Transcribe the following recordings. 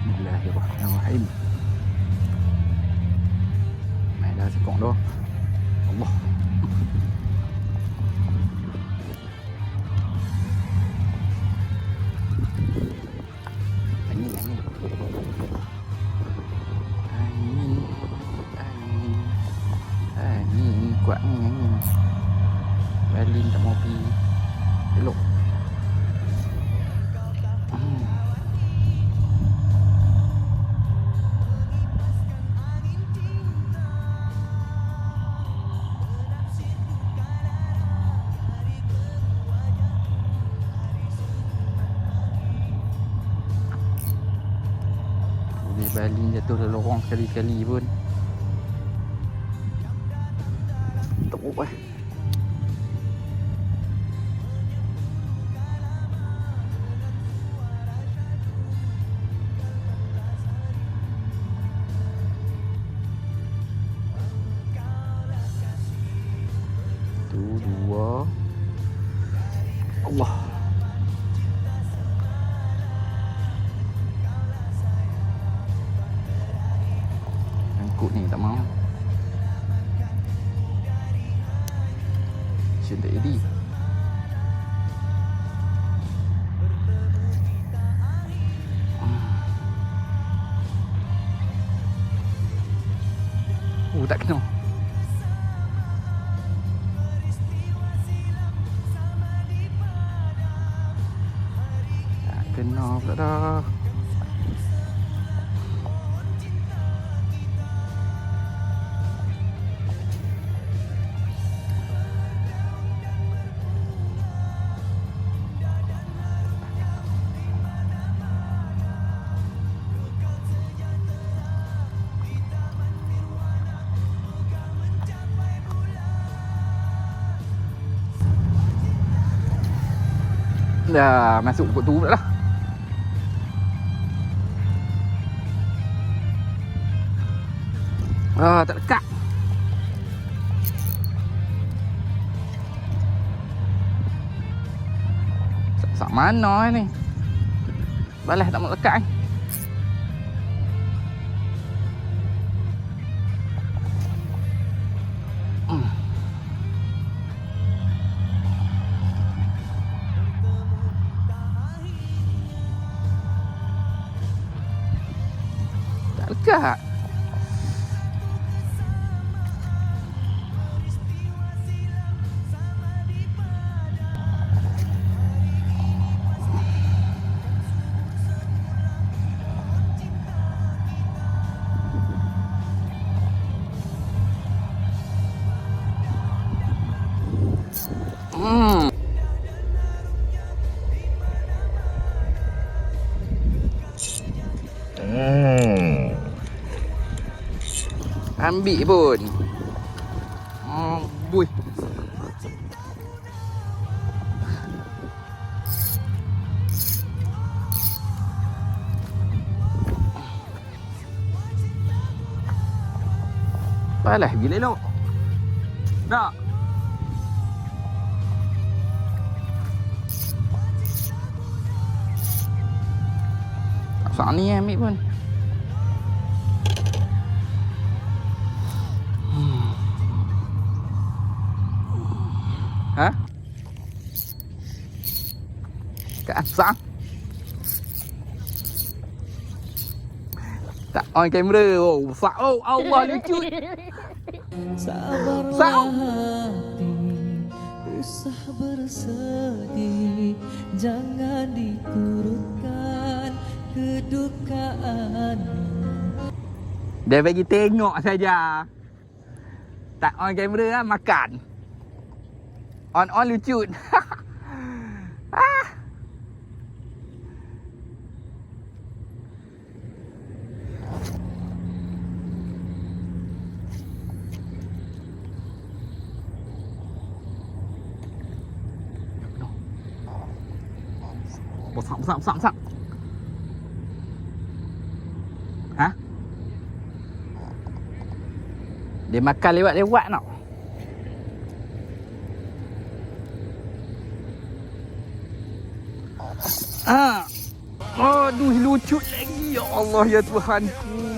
Bismillahirrahmanirrahim Này đây sẽ còn đó Allah Quảng nhắn Berlin đã mau đi Để lục baling jatuh dalam lorong sekali-kali pun Angkut ni tak mau. Mesin tak jadi. Oh tak kena. Tak kena pula dah Dah masuk pokok tu pula lah Ah, tak lekat Sak- Sak mana ni Balas tak mau lekat ni Tak lekat Ambil pun. Oh, bui. Alah, bila elok. Tak. Tak usah ni ambil pun. Hả? Cái ăn sáng Tak on kamera. Oh, sak oh, Allah lucu. Sabarlah Sao? hati Usah bersedih. Jangan diturunkan Kedukaan Dia bagi tengok saja. Tak on kamera lah, makan On-on lucu ah. Besar, besar, besar, besar. Ha? Dia makan lewat-lewat tau. Ah. Aduh, lucu lagi. Ya Allah ya Tuhanku.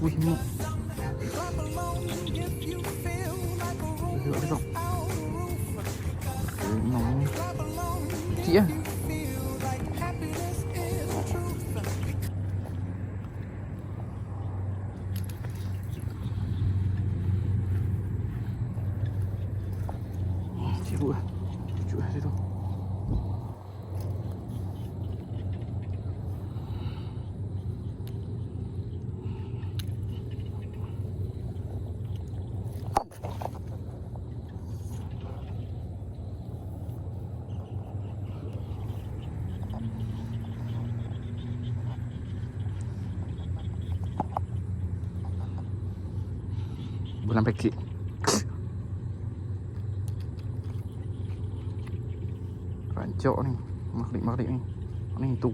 Wih, mu. Duduk, duduk. Memang ni. Bulan paket. Rancak ni. Maghrib-maghrib ni. Ni tu.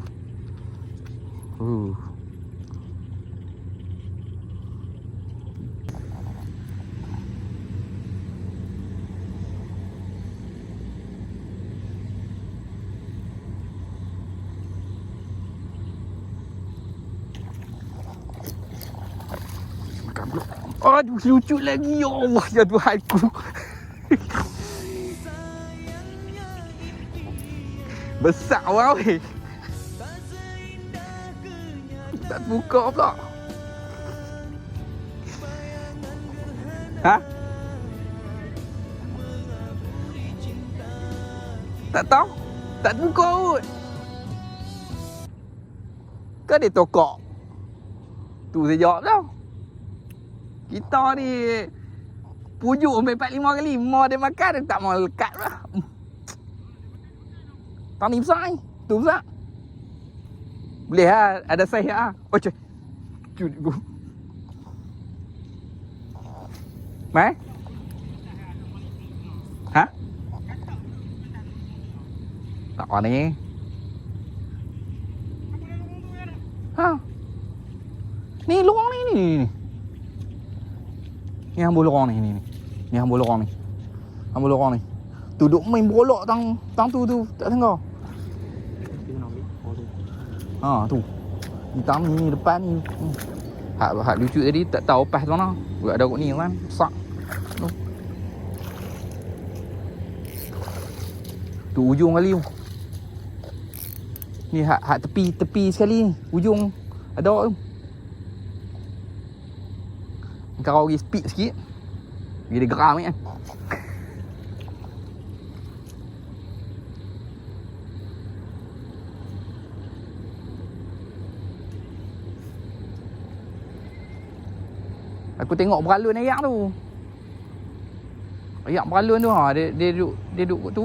Uh. Makan pula. Aduh, lucu lagi. Ya Allah, ya Tuhanku. Besar orang weh. Tak buka pula. Ha? Tak tahu. Tak buka kot. Kau dia tokok. Tu saya jawab tau. Kita ni pujuk sampai 45 kali. Mau dia makan dia tak mau lekat lah. Tang ni besar ni. Tu besar. Boleh lah. Ada saiz lah. Oh, cik. Cuk, go. Mai? Ha? Tak apa ni? Ha? Ni lorong ni ni ni. ni. Ni hamba lorong ni ni ni. Ni hamba lorong ni. Hamba lorong ni. Tu duk main bolok tang tang tu tu tak tengok. Ha tu. Ni tang ni, ni depan ni. Hak hak lucu tadi tak tahu pas tu mana. Buat ada kat ni kan. Sak. Tu. Tu ujung kali tu. Ni hak hak tepi tepi sekali ni. Ujung ada tu. Pergi speed sikit. Dia geram ni kan. Aku tengok beralun ayak tu. Ayak beralun tu ha, dia dia duduk dia duduk tu.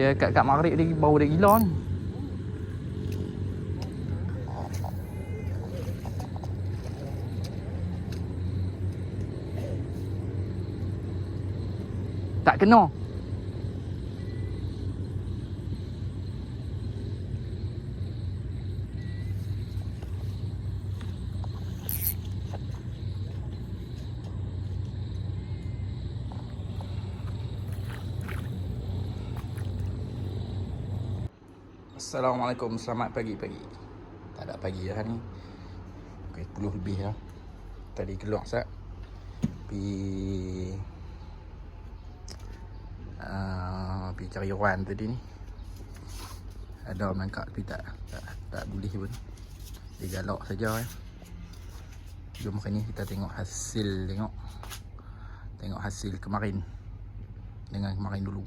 Dia kat kat maghrib dia bau dia gila ni. Tak kena. Assalamualaikum, selamat pagi-pagi. Tak ada pagi dah ni. Pukul 10 lebih dah. Tadi keluar sat. Pergi uh, pergi cari orang tadi ni ada mangkak tapi tak tak, tak boleh pun dia galak saja eh. jom hari ni kita tengok hasil tengok tengok hasil kemarin dengan kemarin dulu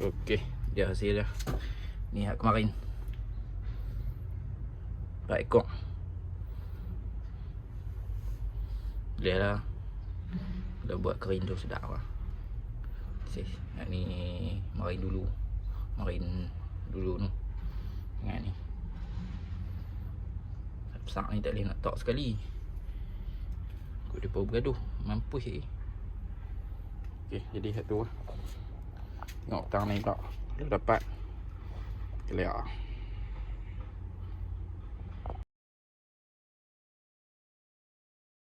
Okey, dia hasil dia. Ni hak kemarin. Empat ekor. Boleh lah. Dah buat kering tu sedap lah. Sis, yang ni marin dulu. Marin dulu tu. Ingat ni. Besar ni tak boleh nak tok sekali. Kau dia pun bergaduh. Mampus je. Okey, jadi satu lah. Tengok tang ni pula. Dah dapat. Clear.